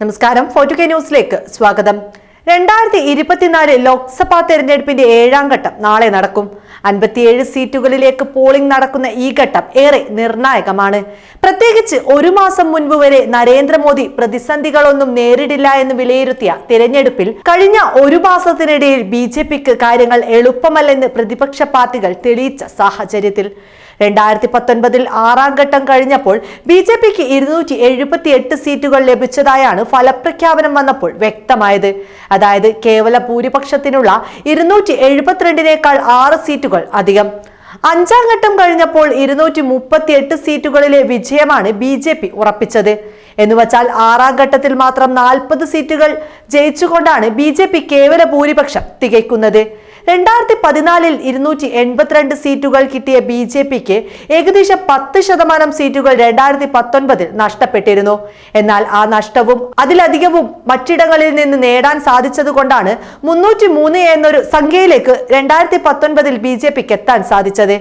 നമസ്കാരം. ഫോർട്ടു കെ ന്യൂസിലേക്ക് സ്വാഗതം. രണ്ടായിരത്തി ഇരുപത്തിനാല് ലോക്സഭാ തെരഞ്ഞെടുപ്പിന്റെ ഏഴാം ഘട്ടം നാളെ നടക്കും. അൻപത്തിയേഴ് സീറ്റുകളിലേക്ക് പോളിംഗ് നടക്കുന്ന ഈ ഘട്ടം ഏറെ നിർണായകമാണ്. പ്രത്യേകിച്ച് ഒരു മാസം മുൻപ് വരെ നരേന്ദ്രമോദി പ്രതിസന്ധികളൊന്നും നേരിടില്ല എന്ന് വിലയിരുത്തിയ തിരഞ്ഞെടുപ്പിൽ കഴിഞ്ഞ ഒരു മാസത്തിനിടയിൽ ബി കാര്യങ്ങൾ എളുപ്പമല്ലെന്ന് പ്രതിപക്ഷ പാർട്ടികൾ തെളിയിച്ച സാഹചര്യത്തിൽ. രണ്ടായിരത്തി പത്തൊൻപതിൽ ആറാം ഘട്ടം കഴിഞ്ഞപ്പോൾ ബി ജെ പിക്ക് ഇരുന്നൂറ്റി എഴുപത്തി എട്ട് സീറ്റുകൾ ലഭിച്ചതായാണ് ഫലപ്രഖ്യാപനം വന്നപ്പോൾ വ്യക്തമായത്. അതായത് കേവല ഭൂരിപക്ഷത്തിനുള്ള ഇരുന്നൂറ്റി എഴുപത്തിരണ്ടിനേക്കാൾ ആറ് സീറ്റുകൾ അധികം. അഞ്ചാം ഘട്ടം കഴിഞ്ഞപ്പോൾ ഇരുന്നൂറ്റി മുപ്പത്തി എട്ട് സീറ്റുകളിലെ വിജയമാണ് ബി ജെ പി ഉറപ്പിച്ചത്. എന്നുവച്ചാൽ ആറാം ഘട്ടത്തിൽ മാത്രം നാൽപ്പത് സീറ്റുകൾ ജയിച്ചുകൊണ്ടാണ് ബി ജെ പി കേവല ഭൂരിപക്ഷം തികയ്ക്കുന്നത്. രണ്ടായിരത്തി പതിനാലിൽ ഇരുന്നൂറ്റി എൺപത്തിരണ്ട് സീറ്റുകൾ കിട്ടിയ ബി ജെ പിക്ക് ഏകദേശം പത്ത് ശതമാനം സീറ്റുകൾ രണ്ടായിരത്തി പത്തൊൻപതിൽ നഷ്ടപ്പെട്ടിരുന്നു. എന്നാൽ ആ നഷ്ടവും അതിലധികവും മറ്റിടങ്ങളിൽ നിന്ന് നേടാൻ സാധിച്ചതുകൊണ്ടാണ് മുന്നൂറ്റി മൂന്ന് എന്നൊരു സംഖ്യയിലേക്ക് രണ്ടായിരത്തി പത്തൊൻപതിൽ ബി ജെ പിക്ക് എത്താൻ സാധിച്ചത്.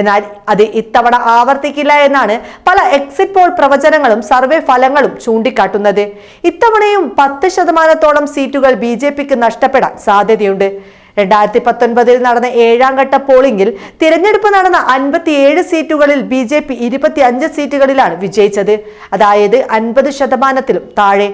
എന്നാൽ അത് ഇത്തവണ ആവർത്തിക്കില്ല എന്നാണ് പല എക്സിറ്റ് പോൾ പ്രവചനങ്ങളും സർവേ ഫലങ്ങളും ചൂണ്ടിക്കാട്ടുന്നത്. ഇത്തവണയും പത്ത് ശതമാനത്തോളം സീറ്റുകൾ ബി നഷ്ടപ്പെടാൻ സാധ്യതയുണ്ട്. രണ്ടായിരത്തി പത്തൊൻപതിൽ നടന്ന ഏഴാം ഘട്ട പോളിംഗിൽ തിരഞ്ഞെടുപ്പ് നടന്ന അൻപത്തിയേഴ് സീറ്റുകളിൽ ബി ജെ പി ഇരുപത്തി അഞ്ച് സീറ്റുകളിലാണ് വിജയിച്ചത്. അതായത് അൻപത് ശതമാനത്തിലും താഴെ.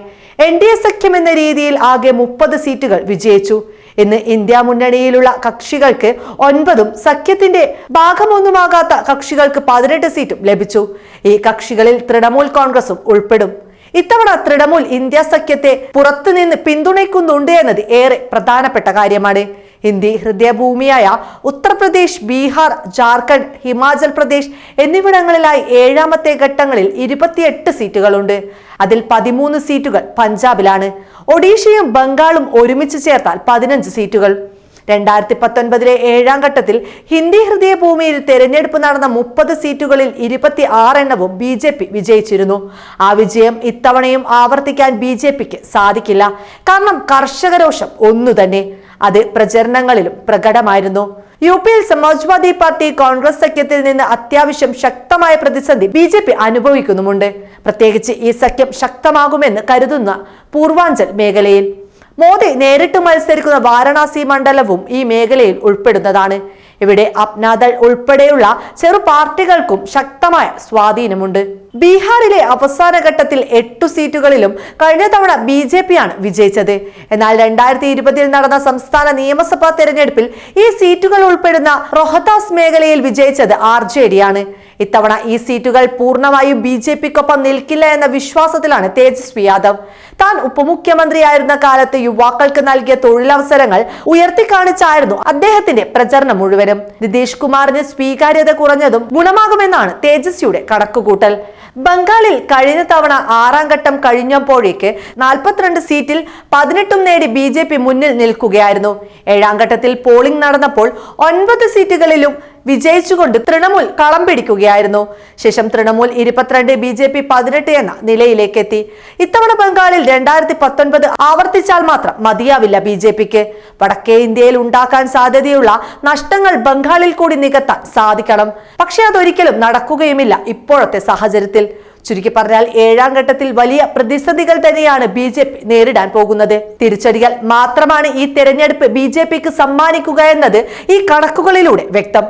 എൻ ഡി എ സഖ്യം എന്ന രീതിയിൽ ആകെ മുപ്പത് സീറ്റുകൾ വിജയിച്ചു. ഇന്ന് ഇന്ത്യ മുന്നണിയിലുള്ള കക്ഷികൾക്ക് ഒൻപതും സഖ്യത്തിന്റെ ഭാഗമൊന്നുമാകാത്ത കക്ഷികൾക്ക് പതിനെട്ട് സീറ്റും ലഭിച്ചു. ഈ കക്ഷികളിൽ തൃണമൂൽ കോൺഗ്രസും ഉൾപ്പെടും. ഇത്തവണ തൃണമൂൽ ഇന്ത്യ സഖ്യത്തെ പുറത്തുനിന്ന് പിന്തുണയ്ക്കുന്നുണ്ട് എന്നത് ഏറെ പ്രധാനപ്പെട്ട കാര്യമാണ്. ഹിന്ദി ഹൃദയഭൂമിയായ ഉത്തർപ്രദേശ് ബീഹാർ ജാർഖണ്ഡ് ഹിമാചൽ പ്രദേശ് എന്നിവിടങ്ങളിലായി ഏഴാമത്തെ ഘട്ടങ്ങളിൽ ഇരുപത്തിയെട്ട് സീറ്റുകളുണ്ട്. അതിൽ പതിമൂന്ന് സീറ്റുകൾ പഞ്ചാബിലാണ്. ഒഡീഷയും ബംഗാളും ഒരുമിച്ച് ചേർത്താൽ പതിനഞ്ച് സീറ്റുകൾ. രണ്ടായിരത്തി പത്തൊൻപതിലെ ഏഴാം ഘട്ടത്തിൽ ഹിന്ദി ഹൃദയഭൂമിയിൽ തെരഞ്ഞെടുപ്പ് നടന്ന മുപ്പത് സീറ്റുകളിൽ ഇരുപത്തി ആറെണ്ണവും ബി ജെ പി വിജയിച്ചിരുന്നു. ആ വിജയം ഇത്തവണയും ആവർത്തിക്കാൻ ബി ജെ പിക്ക് സാധിക്കില്ല. കാരണം കർഷകരോഷം ഒന്നു തന്നെ അത് പ്രചരണങ്ങളിലും പ്രകടമായിരുന്നു. യു പിയിൽ സമാജ്വാദി പാർട്ടി കോൺഗ്രസ് സഖ്യത്തിൽ നിന്ന് അത്യാവശ്യം ശക്തമായ പ്രതിസന്ധി ബി ജെ പി അനുഭവിക്കുന്നുമുണ്ട്. പ്രത്യേകിച്ച് ഈ സഖ്യം ശക്തമാകുമെന്ന് കരുതുന്ന പൂർവാഞ്ചൽ മേഖലയിൽ. മോദി നേരിട്ട് മത്സരിക്കുന്ന വാരണാസി മണ്ഡലവും ഈ മേഖലയിൽ ഉൾപ്പെടുന്നതാണ്. ഇവിടെ അപ്നാദൾ ഉൾപ്പെടെയുള്ള ചെറു പാർട്ടികൾക്കും ശക്തമായ സ്വാധീനമുണ്ട്. ബീഹാറിലെ അവസാന ഘട്ടത്തിൽ എട്ടു സീറ്റുകളിലും കഴിഞ്ഞ തവണ ബി ജെ പി ആണ് വിജയിച്ചത്. എന്നാൽ രണ്ടായിരത്തി ഇരുപതിൽ നടന്ന സംസ്ഥാന നിയമസഭാ തെരഞ്ഞെടുപ്പിൽ ഈ സീറ്റുകൾ ഉൾപ്പെടുന്ന റോഹത്താസ് മേഖലയിൽ വിജയിച്ചത് ആർ ജെ ഡി ആണ്. ഇത്തവണ ഈ സീറ്റുകൾ പൂർണമായും ബി ജെ പിക്കൊപ്പം നിൽക്കില്ല എന്ന വിശ്വാസത്തിലാണ് തേജസ്വി യാദവ്. താൻ ഉപമുഖ്യമന്ത്രിയായിരുന്ന കാലത്ത് യുവാക്കൾക്ക് നൽകിയ തൊഴിലവസരങ്ങൾ ഉയർത്തിക്കാണിച്ചായിരുന്നു അദ്ദേഹത്തിന്റെ പ്രചരണം മുഴുവനും. നിതീഷ് കുമാറിന് സ്വീകാര്യത കുറഞ്ഞതും ഗുണമാകുമെന്നാണ് തേജസ്വിയുടെ കണക്കുകൂട്ടൽ. ബംഗാളിൽ കഴിഞ്ഞ തവണ ആറാം ഘട്ടം കഴിഞ്ഞപ്പോഴേക്ക് നാൽപ്പത്തിരണ്ട് സീറ്റിൽ പതിനെട്ടും നേടി ബി ജെ പി മുന്നിൽ നിൽക്കുകയായിരുന്നു. ഏഴാം ഘട്ടത്തിൽ പോളിംഗ് നടന്നപ്പോൾ ഒൻപത് സീറ്റുകളിലും വിജയിച്ചുകൊണ്ട് തൃണമൂൽ കളം പിടിക്കുകയായിരുന്നു. ശേഷം തൃണമൂൽ ഇരുപത്തിരണ്ട് ബി ജെ പി പതിനെട്ട് എന്ന നിലയിലേക്ക് എത്തി ഇത്തവണ ബംഗാളിൽ രണ്ടായിരത്തി പത്തൊൻപത് ആവർത്തിച്ചാൽ മാത്രം മതിയാവില്ല ബി ജെ പിക്ക് വടക്കേ ഇന്ത്യയിൽ ഉണ്ടാക്കാൻ സാധ്യതയുള്ള നഷ്ടങ്ങൾ ബംഗാളിൽ കൂടി നികത്താൻ സാധിക്കണം. പക്ഷെ അതൊരിക്കലും നടക്കുകയുമില്ല ഇപ്പോഴത്തെ സാഹചര്യത്തിൽ. ചുരുക്കി പറഞ്ഞാൽ ഏഴാം ഘട്ടത്തിൽ വലിയ പ്രതിസന്ധികൾ തന്നെയാണ് ബി ജെ പി നേരിടാൻ പോകുന്നത്. തിരിച്ചടികൾ മാത്രമാണ് ഈ തെരഞ്ഞെടുപ്പ് ബി ജെ പിക്ക് സമ്മാനിക്കുക എന്നത് ഈ കണക്കുകളിലൂടെ വ്യക്തം.